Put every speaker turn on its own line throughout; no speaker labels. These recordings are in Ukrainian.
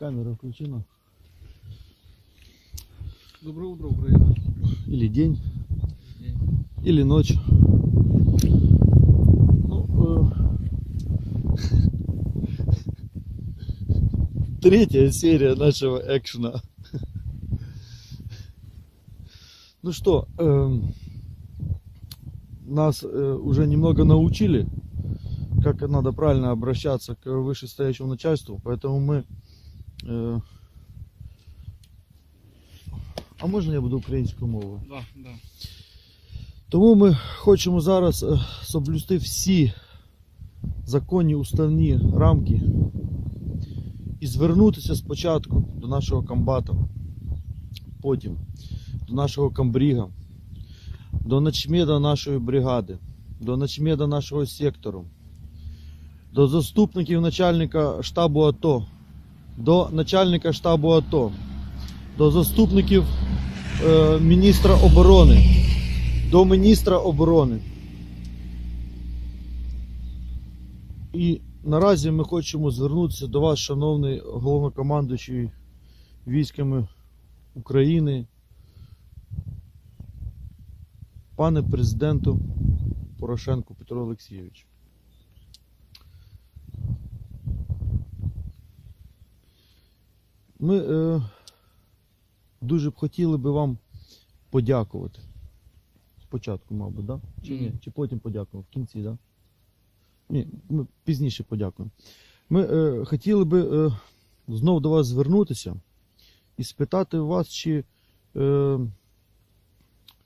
Камера включена.
Доброе утро, Украина.
Или день,
День.
или ночь. Ну, э, Третья серия нашего экшена. Ну что, эм, нас э, уже немного научили, как надо правильно обращаться к вышестоящему начальству, поэтому мы... э, А можна я буду українською мовою?
Да, да.
Тому ми хочемо зараз е, соблюсти всі законні уставні рамки і звернутися спочатку до нашого комбата, потім до нашого камбріга, до начмеда нашої бригади, до начмеда нашого сектору, до заступників начальника штабу АТО, до начальника штабу АТО, до заступників е, міністра оборони до міністра оборони. І наразі ми хочемо звернутися до вас, шановний головнокомандуючий військами України, пане президенту Порошенку Петро Олексійович. Ми е, дуже б хотіли би вам подякувати. Спочатку, мабуть, да? Чи ні? Чи потім подякуємо? В кінці, да? Ні, ми пізніше подякуємо. Ми е, хотіли би е, знов до вас звернутися і спитати вас, чи е,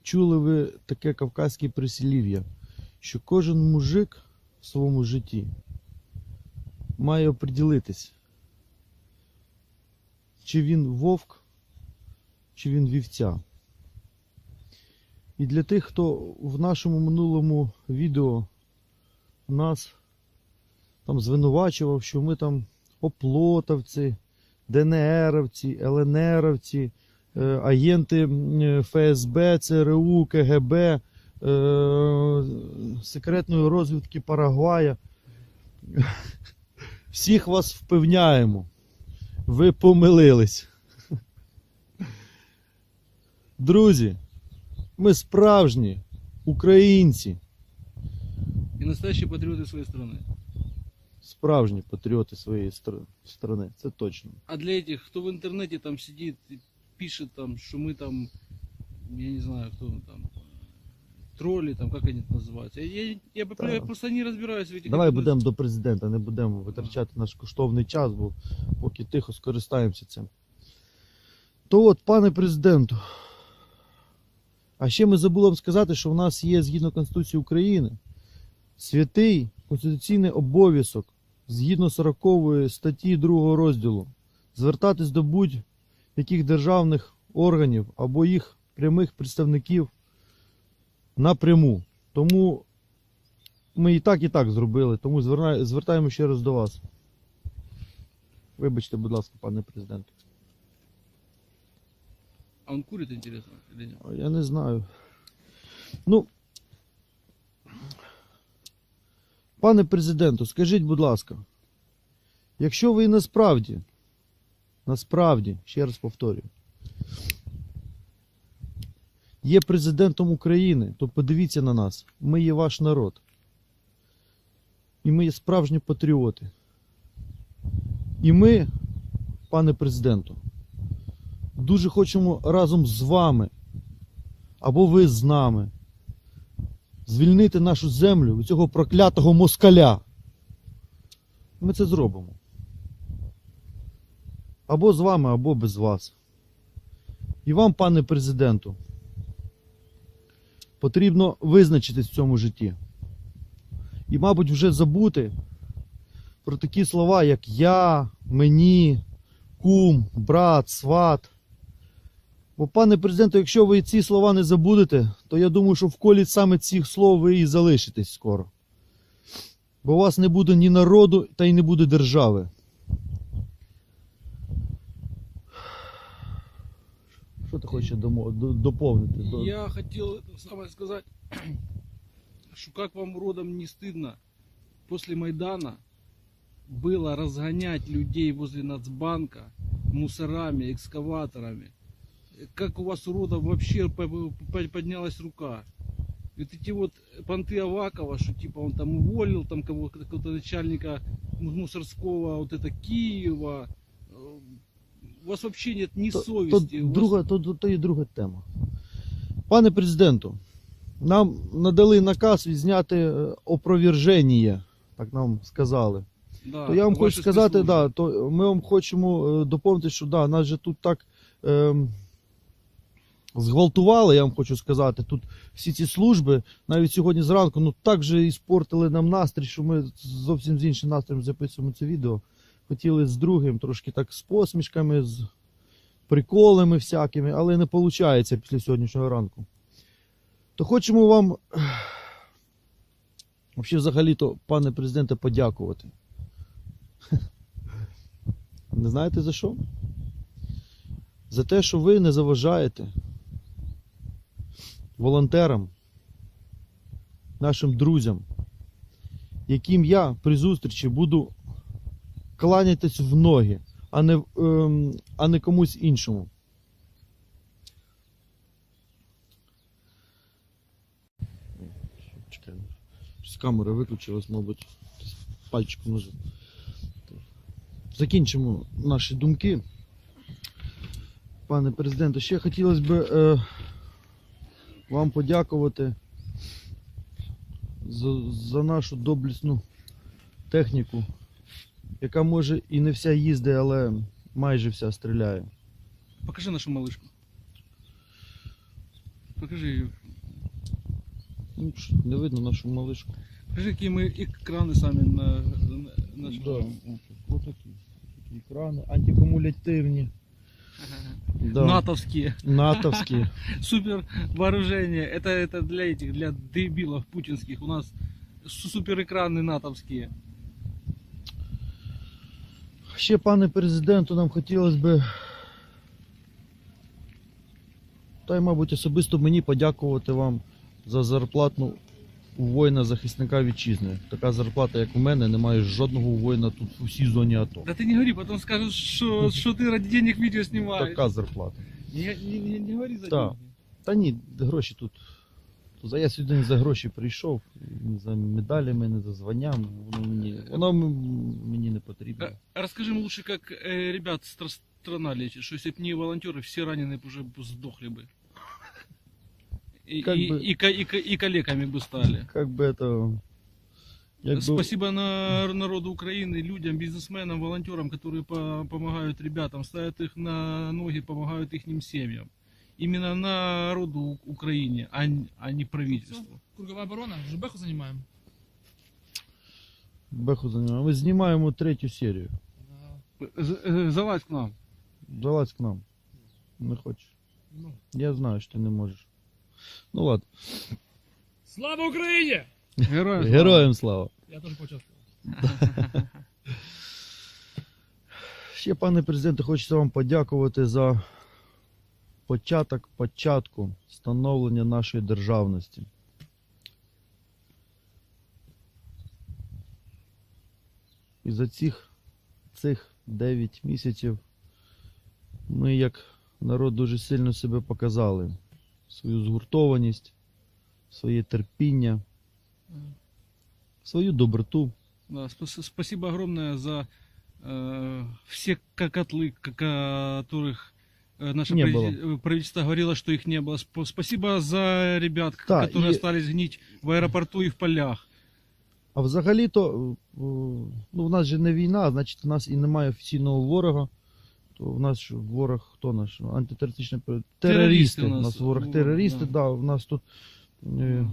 чули ви таке кавказьке прислів'я, що кожен мужик в своєму житті має оприділитись, чи він вовк, чи він вівця. І для тих, хто в нашому минулому відео нас там звинувачував, що ми там оплотовці, ДНРовці, ЛНРовці, е, агенти ФСБ, ЦРУ, КГБ, е, секретної розвідки Парагвая. Всіх вас впевняємо Ви помилились. Друзі, ми справжні українці,
И настоящие патриоты своей страны.
справжні патріоти своєї стр- страни. Це точно.
А для этих, кто в интернете там сидит и пишет там, что мы там, я не знаю, кто там, тролли там, как они это называются. Я, я, я,
Да.
я просто не разбираюсь в этих...
Давай
интернет-
будемо до президента, не будемо витрачати наш коштовний час, бо поки тихо скористаємося цим. То от, пане президенту, а ще ми забули вам сказати, що в нас є згідно Конституції України святий конституційний обов'язок згідно 40 статті 2 розділу звертатись до будь-яких державних органів або їх прямих представників напряму. Тому ми і так, і так зробили, тому звертаємо ще раз до вас. Вибачте, будь ласка, пане президент.
А он курит, интересно, или нет?
Я не знаю. Ну. Пане президенту, скажіть, будь ласка, якщо ви насправді, насправді, ще раз повторюю, є президентом України, то подивіться на нас. Ми є ваш народ. І ми є справжні патріоти. І ми, пане президенту, дуже хочемо разом з вами, або ви з нами, звільнити нашу землю від цього проклятого москаля. Ми це зробимо. Або з вами, або без вас. І вам, пане президенту, потрібно визначитись в цьому житті. І, мабуть, вже забути про такі слова, як я, мені, кум, брат, сват. Бо, пане президенте, якщо ви ці слова не забудете, то я думаю, що в колі саме цих слов ви і залишитесь скоро. Бо у вас не буде ні народу, та й не буде держави. Що ти хочеш домо- до- доповнити? До-
Я хотел самое сказать, что как вам родом не стыдно после Майдана было разгонять людей возле Нацбанка мусорами, экскаваторами. Как у вас уродов вообще по- по- поднялась рука? Вот эти вот понты Авакова, что типа он там уволил там кого- какого-то начальника му- мусорского, вот это Киева. У вас вообще нет ни
То,
совести.
то,
у вас-
друга, то, то, то є друга тема. Пане президенту, нам надали наказ відзняти е, опроверження, так нам сказали.
Да,
То я вам хочу сказати, да, то ми вам хочемо е, доповнити, що да, нас же тут так ем, зґвалтували, я вам хочу сказати. Тут всі ці служби, навіть сьогодні зранку, ну так же іспортили нам настрій, що ми зовсім з іншим настроєм записуємо це відео. Хотіли з другим, трошки так з посмішками, з приколами всякими, але не виходить після сьогоднішнього ранку. То хочемо вам, взагалі, взагалі-то, пане президенте, подякувати. Не знаєте за що? За те, що ви не заважаєте волонтерам, нашим друзям, яким я при зустрічі буду кланятись в ноги, а не, ем, а не комусь іншому. Чекай, щось камера виключилась, мабуть, пальчиком нажав. Закінчимо наші думки. Пане президенте, ще хотілося б е, вам подякувати за, за нашу доблесну техніку, яка може і не вся їздить, але майже вся стріляє.
Покажи нашу малышку. Покажи ее.
Ну, ш- не видно нашу малишку.
Покажи, какие мы экраны сами на, на нашем.
Да, ось такі. Такі екрани антикумулятивні. Да.
натовские.
Натовські.
Супер вооружение. Это, это для этих, для дебилов путинских. У нас су- суперэкраны натовские.
Ще, пане президенту, нам хотілося б. Та й, мабуть, особисто мені подякувати вам за зарплатну у воїна-захисника вітчизни. Така зарплата, як у мене, немає жодного воїна тут у всій зоні АТО.
Да ты не говори, потом скажут, что, что ты ради денег видео снимаешь.
Така зарплата.
Не, не, не, говори за деньги.
Та ні, гроші тут. За я сюди не за гроші прийшов, не за медалями, не за званням. Воно мені, воно м- мені не потрібно.
Э, Расскажи мне лучше, как э, ребят стра- страна лечит, что если бы не волонтеры, все раненые б уже б сдохли бы. И,
Как
и,
бы-
и, ка- и, ка- и калеками бы стали.
Как би это. Якби...
Спасибо на, народу Украины, людям, бизнесменам, волонтерам, которые по- помогают ребятам, ставят их на ноги, помогают их семьям. Именно народу Украине, а, а не правительству.
Круговая оборона, уже Беху занимаем.
Беху знімаємо. Ми знімаємо третю серію.
Да.
З- э, Залазь к нам.
Залазь к нам. Не хочеш.
Ну.
Я знаю, що ти не можеш. Ну ладно.
Слава Україні!
Героям слава.
Героям слава.
Я теж почувствував.
Ще, пане президенте, хочеться вам подякувати за початок початку становлення нашої державності. І за цих, цих 9 місяців ми як народ дуже сильно себе показали. Свою згуртованість, своє терпіння, свою доброту.
Да, спас- спасибо огромное за э, все ко- котлы, ко- которых э, наше
Не
правитель- э, правительство говорило, что их не было. Сп- Спасибо за ребят, к-
Да,
которые
и-
остались гнить в аэропорту и в полях.
А взагалі-то, е, ну, в нас же не війна, значить, в нас і немає офіційного ворога. То в нас ж ворог хто наш? Антитерористичний пер- терористи.
у
У
нас,
нас ворог
ворог,
терористи,
да.
да. в нас тут е,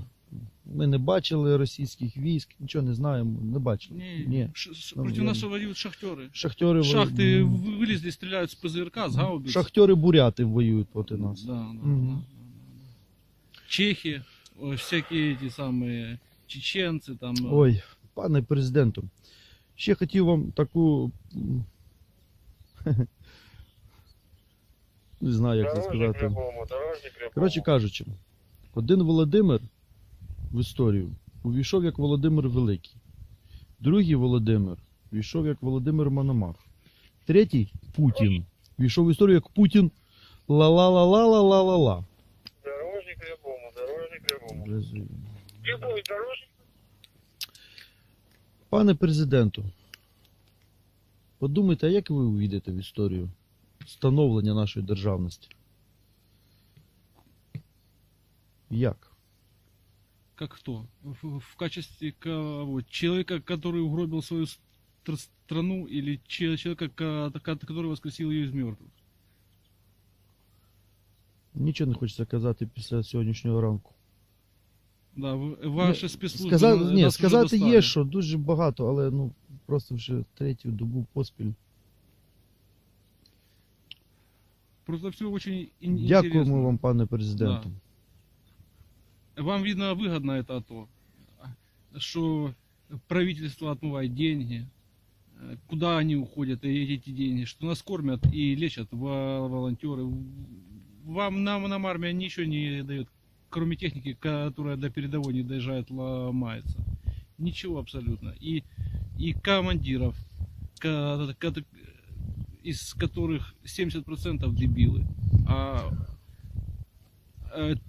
ми не бачили російських військ, нічого не знаємо, не бачили.
Не,
Ні.
ш- ш-
Ну,
против
я-
нас воюют шахтеры.
Шахтери, во-
Шахты
м,
вы- вылезли, стреляют с ПЗРК, с гаубиц.
шахтери буряти воюють проти нас.
Да, да,
Мгм.
да, да, да. Чехи, ой, всякие эти самые чеченцы там. э,
Ой, пане президенту, ще хотів вам таку. м, Не знаю, як це
Дорожник
сказати.
любому, дорожник любому.
Коротше кажучи, один Володимир в історію увійшов як Володимир Великий. Другий Володимир війшов як Володимир Мономах. Третій Путін. Війшов в історію як Путін ла-ла-ла-ла-ла-ла-ла-ла.
Дорожник любому, дорожник любому. Любой дорожник
Пане президенту, подумайте, а як ви увійдете в історію становлення нашої державності? Як?
Как кто? В, в качестве кого? Человека, который угробил свою стр- страну или че- человека, ка- ка- который воскресил ее из мертвых?
Нічого не хочеться казати після сьогоднішнього ранку.
Да, в- ваши спецслужбы
Сказати,
нас
ні,
уже
сказати
достали.
є, що дуже багато, але ну просто вже третю добу поспіль.
Просто все очень ин-
Дякуємо
интересно.
вам, пане президенту.
Вам, видно, выгодно это то, что правительство отмывает деньги, э, куда они уходят, и эти деньги, что нас кормят и лечат во- волонтеры. Вам, нам, нам армия ничего не дает, кроме техники, которая до передовой не доезжает, ломается. Ничего абсолютно. И, и командиров, из которых 70% дебилы. А э,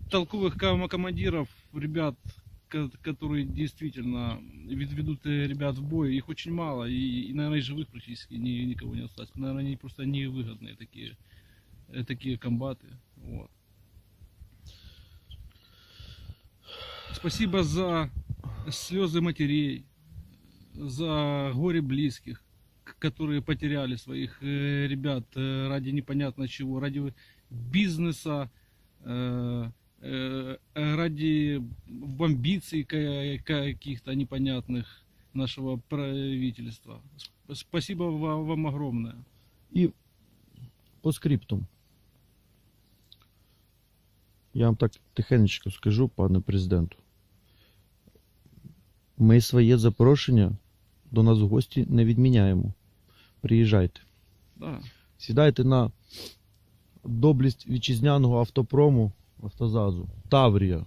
толковых ком- командиров, ребят, ко- которые действительно вед- ведут э, ребят в бой, их очень мало, и, и, наверное, и живых практически ни- никого не осталось. Наверное, они просто невыгодные такие, э, такие комбаты. Вот. Спасибо за слезы матерей, за горе близких, которые потеряли своих э, ребят э, ради непонятно чего, ради бизнеса, э, э, ради амбиций каких-то непонятных нашего правительства. Спасибо вам, огромное.
І по скриптум. Я вам так тихенечко скажу, пане президенту. Ми своє запрошення до нас в гості не відміняємо. Приїжджайте.
Да.
Сідайте на доблість вітчизняного автопрому автозазу. Таврія.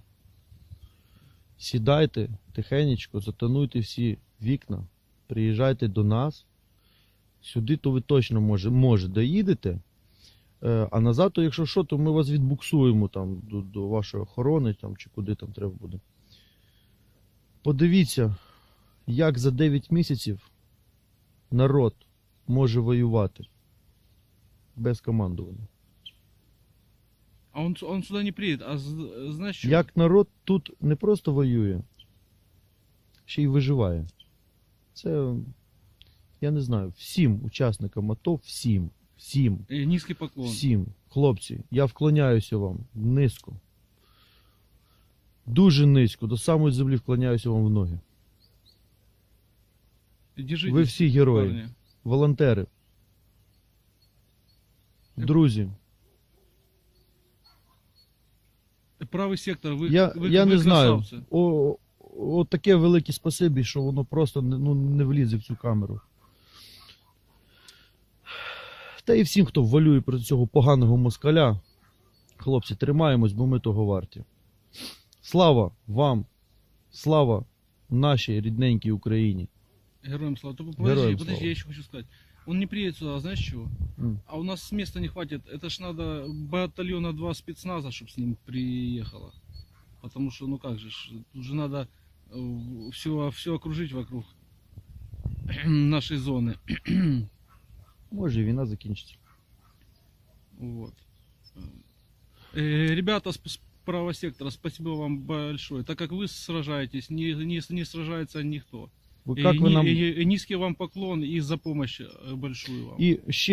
Сідайте тихенечко, затонуйте всі вікна, приїжджайте до нас. Сюди то ви точно може, може доїдете. Е, А назад, то якщо що, то ми вас відбуксуємо там до, до вашої охорони там, чи куди там треба буде. Подивіться, як за 9 місяців народ може воювати без командування.
А он, он сюда не приедет. А знаешь что?
Як народ тут не просто воює, ще й виживає. Це, я не знаю, всім учасникам АТО, всім, всім,
Э, Низкий поклон.
всім, хлопці, я вклоняюся вам низько. Дуже низько, до самої землі вклоняюся вам в ноги.
Держитесь,
Ви всі герої,
парни.
волонтери, друзі.
Правый сектор, вы,
Я,
вы,
я
вы
не знаю.
красавцы.
О, о, таке велике спасибі, що воно просто не- ну, не влізе в цю камеру. Та і всім, хто волює проти цього поганого москаля. Хлопці, тримаємось, бо ми того варті. Слава вам! Слава нашій рідненькій Україні!
Героям слава. Только подожди,
Героям
подожди,
слава.
я еще хочу сказать. Он не приедет сюда, знаешь чего?
М.
А у нас с места не хватит. Это ж надо батальона 2 спецназа, чтобы с ним приехало. Потому что, ну как же, ж, тут же надо все, все окружить вокруг нашей зоны.
Може, і війна закінчиться.
Вот. Э, Ребята с с правого сектора, спасибо вам большое. Так как вы сражаетесь, не, не, не сражается никто. И
як нам...
и- и низкий вам поклон и за помощь э, большую вам.
И ще